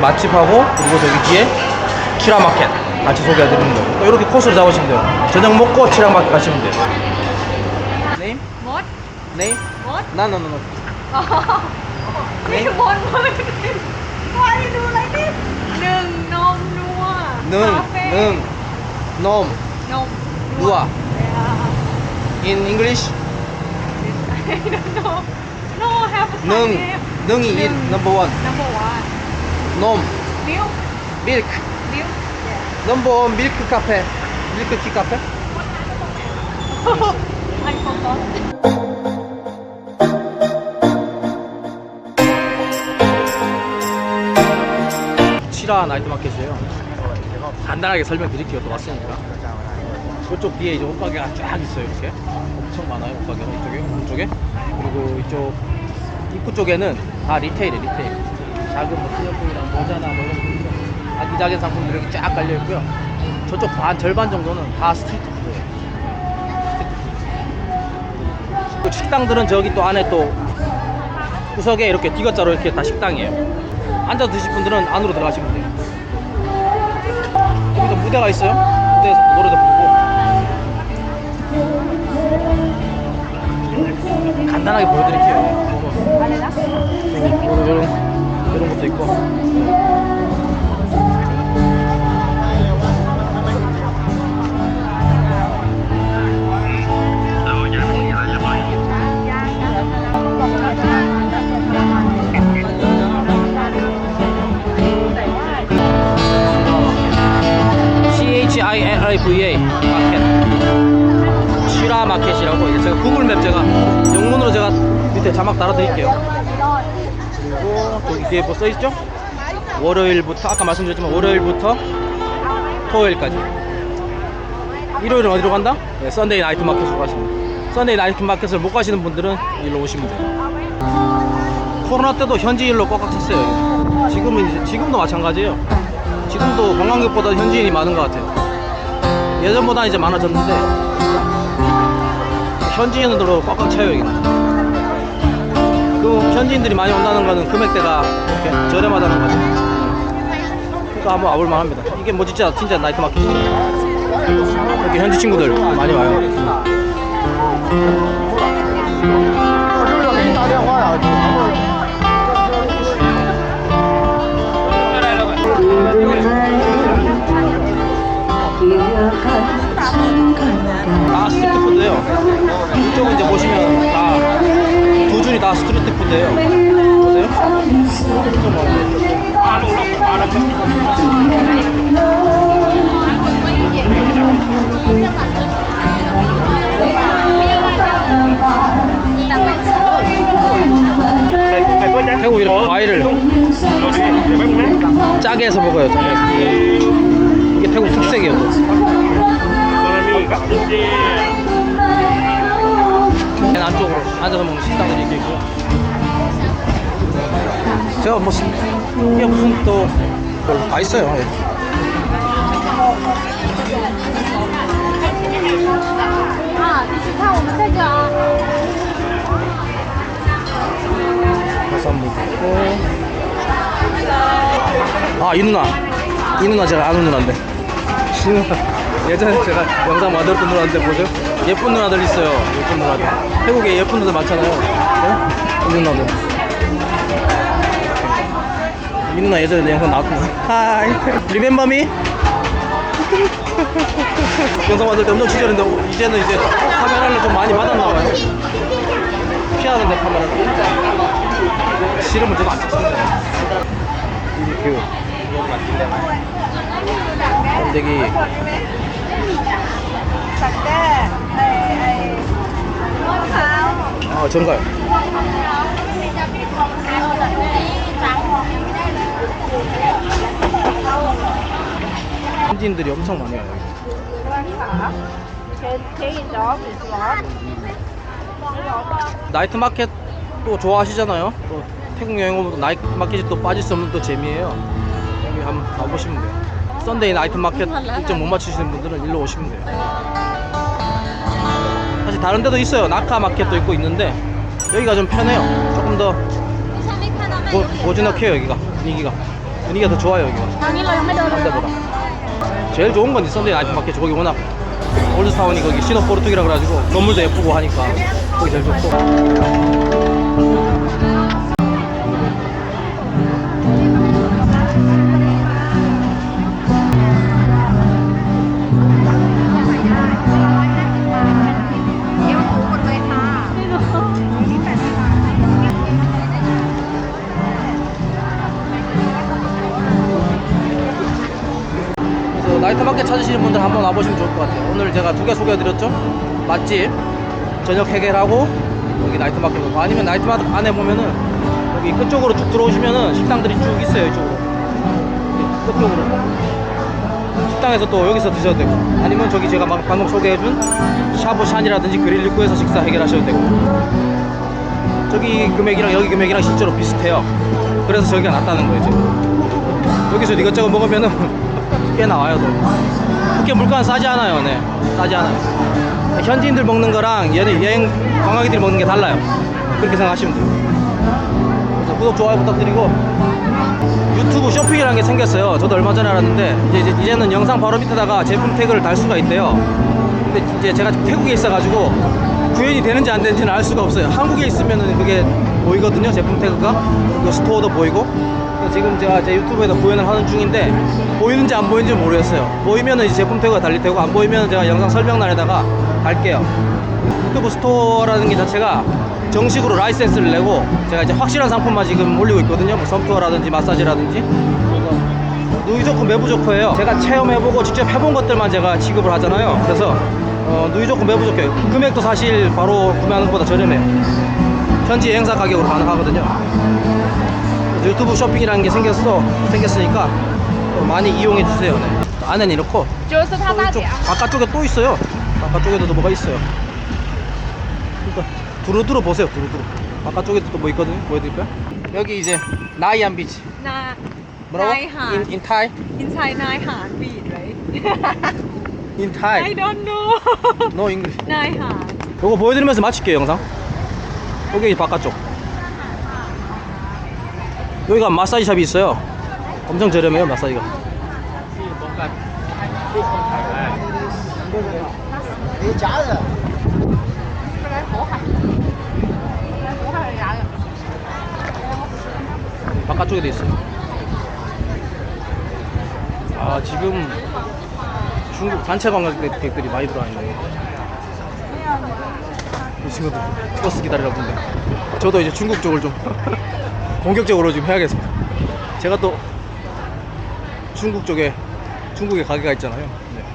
맛집하고 그리고 저기 뒤에 치라마켓 같이 소개해드리는 거예요. 또 이렇게 코스를 잡으시면 돼요. 저녁 먹고 치라마켓 가시면 돼요. 네임? What? 네임? What? 나나나나. Which one was it? Why you do like this? Nương nôm nua. 능. 능, 놈, Nôm. 누아. In English? I don't know. No, have a Thai 능, name. 능이 in 능. number one. Number one. 놈, Milk. 밀크. Milk. Yeah. 넘버 원 밀크 카페. 밀크 티 카페? I forgot. 치라 나이트 마켓이에요. 간단하게 설명드릴게요. 또 왔으니까. 이쪽 뒤에 이제 옷가게가 쫙 있어요. 이렇게 엄청 많아요. 옷가게가 이쪽에 오른쪽에 그리고 이쪽 입구 쪽에는 다 리테일이에요. 리테일. 작은 뭐 기념품이랑 모자나 뭐 이런 거 아기자기한 상품들이 이렇게 쫙 깔려 있고요. 저쪽 반 절반 정도는 다 스트리트 푸드예요. 그 식당들은 저기 또 안에 또 구석에 이렇게 디귿자로 이렇게 다 식당이에요. 앉아 드실 분들은 안으로 들어가시면 돼요. 여기도 무대가 있어요. 무대에서 노래도 부르고. 간단하게 보여드릴게요. 이런, 이런 것도 있고. C-H-I-L-I-V-A 마켓 시라 마켓이라고 이제 제가 구글 맵 제가 영문으로 제가 밑에 자막 달아드릴게요 뒤에 뭐 써있죠? 월요일부터 아까 말씀드렸지만 월요일부터 토요일까지. 일요일은 어디로 간다? 네, 썬데이 나이트 마켓으로 가시면 썬데이 나이트 마켓을 못 가시는 분들은 일로 오시면 돼요. 코로나 때도 현지인로 꽉꽉 찼어요. 지금은 이제 지금도 마찬가지예요. 지금도 관광객보다 현지인이 많은 것 같아요. 예전보다 이제 많아졌는데 현지인으로 꽉꽉 차요 여기는 그 현지인들이 많이 온다는 거는 금액대가 이렇게 저렴하다는 거죠. 그러니까 한번 와볼 만합니다. 이게 뭐 진짜 진짜 나이트 마켓이에요. 여기 현지 친구들 많이 와요 ' 푸드예요. 보세요. 이렇게 과일을 짜게 해서 먹어요. 이게 태국 특색이에요. 안쪽으로 앉아서 먹는 식당들이 있고요. 제가 뭐 시- 이게 무슨 또다 있어요. 예. À, thì chị Thảo mình sẽ chờ. 해산물 있고. 아, 이 누나. 이 누나 제가 아는 누나인데. 이 누나. 예전에 제가 영상 만들었던 누나인데 뭐죠? 예쁜 누나들 있어요. 예쁜 누나들. 태국에 예쁜 누나들 많잖아요. 네? 이 누나들. 이 누나 예전에 내 영상 누나. 하이. 리멤버 미? 영상 만들 때 엄청 친절했는데 이제는 이제 카메라를 좀 많이 받았나 봐요. 피하는데 카메라를. 싫으면 저도 안 찍습니다. BBQ. 번데기. 아, 전가요. 현지인들이 엄청 많이 와요. 나이트 마켓도 좋아하시잖아요. 또 태국 여행 오면 나이트 마켓이 또 빠질 수 없는 또 재미예요. 여기 한번 가보시면 돼요. 썬데이 나이트 마켓 일정 못 맞추시는 분들은 일로 오시면 돼요. 사실 다른 데도 있어요. 나카 마켓도 있고 있는데 여기가 좀 편해요. 조금 더 고, 고즈넉해요 여기가 분위기가. 분위기가 더 좋아요 여기가. 당일날 남대보다. 제일 좋은 건 있었는데 아이프마켓 저기 워낙 올드타운이 거기 신업 포르투기라 그래가지고 건물도 예쁘고 하니까 거기 제일 좋고. 마켓 찾으시는 분들 한번 와보시면 좋을 것 같아요. 오늘 제가 두 개 소개해드렸죠? 맛집 저녁 해결하고 여기 나이트 마켓 오고. 아니면 나이트 마켓 안에 보면은 여기 끝쪽으로 쭉 들어오시면은 식당들이 쭉 있어요 이쪽으로. 여기 끝쪽으로. 식당에서 또 여기서 드셔도 되고. 아니면 저기 제가 막 방금 소개해준 샤브샨이라든지 그릴 입구에서 식사 해결하셔도 되고. 저기 금액이랑 여기 금액이랑 실제로 비슷해요. 그래서 저기가 낫다는 거예요 지금. 여기서 이것저것 먹으면은 꽤 나와요 또. 그렇게 물가는 싸지 않아요 네. 싸지 않아요. 현지인들 먹는 거랑 얘네 여행 관광객들이 먹는 게 달라요. 그렇게 생각하시면 돼요. 그래서 구독 좋아요 부탁드리고. 유튜브 쇼핑이라는 게 생겼어요. 저도 얼마 전에 알았는데 이제, 이제 이제는 영상 바로 밑에다가 제품 태그를 달 수가 있대요. 근데 이제 제가 태국에 있어가지고 구현이 되는지 안 되는지는 알 수가 없어요. 한국에 있으면은 그게 보이거든요 제품 태그가. 그 스토어도 보이고 지금 제가 제 유튜브에다 구현을 하는 중인데 보이는지 안 보이는지 모르겠어요. 보이면은 이제 제품 태그가 달릴 테고 안 보이면 제가 영상 설명란에다가 달게요. 유튜브 스토어라는 게 자체가 정식으로 라이센스를 내고 제가 이제 확실한 상품만 지금 올리고 있거든요. 뭐 썸투어라든지 마사지라든지. 그래서 누이 좋고 매부 좋고예요. 제가 체험해보고 직접 해본 것들만 제가 지급을 하잖아요. 그래서 어, 누이 좋고 매부 좋고요. 금액도 사실 바로 구매하는 것보다 저렴해요. 현지 행사 가격으로 가능하거든요 유튜브 쇼핑이라는 게 생겼어. 생겼으니까 많이 이용해 주세요. 네. 안에는 이렇고 또 바깥쪽에 또 있어요. 바깥쪽에도 뭐가 있어요. 그러니까 두루두루 보세요 두루두루. 바깥쪽에도 또 뭐 있거든요? 보여드릴까요? 여기 이제 나이안 비치. 나 뭐라고? 나이한. in, in Thai? inside 나이한 beach right? in Thai I don't know. No English. 나이한. 요거 보여드리면서 마칠게요 영상. 여기 바깥쪽. 여기가 마사지 샵이 있어요. 엄청 저렴해요 마사지가. 바깥쪽에도 있어요. 아 지금 중국 단체 관광객들이 많이 들어왔는데 이 친구들 버스 기다리라 보는데. 저도 이제 중국 쪽을 좀 본격적으로 지금 해야겠습니다 제가 또 중국 쪽에 중국에 가게가 있잖아요 네.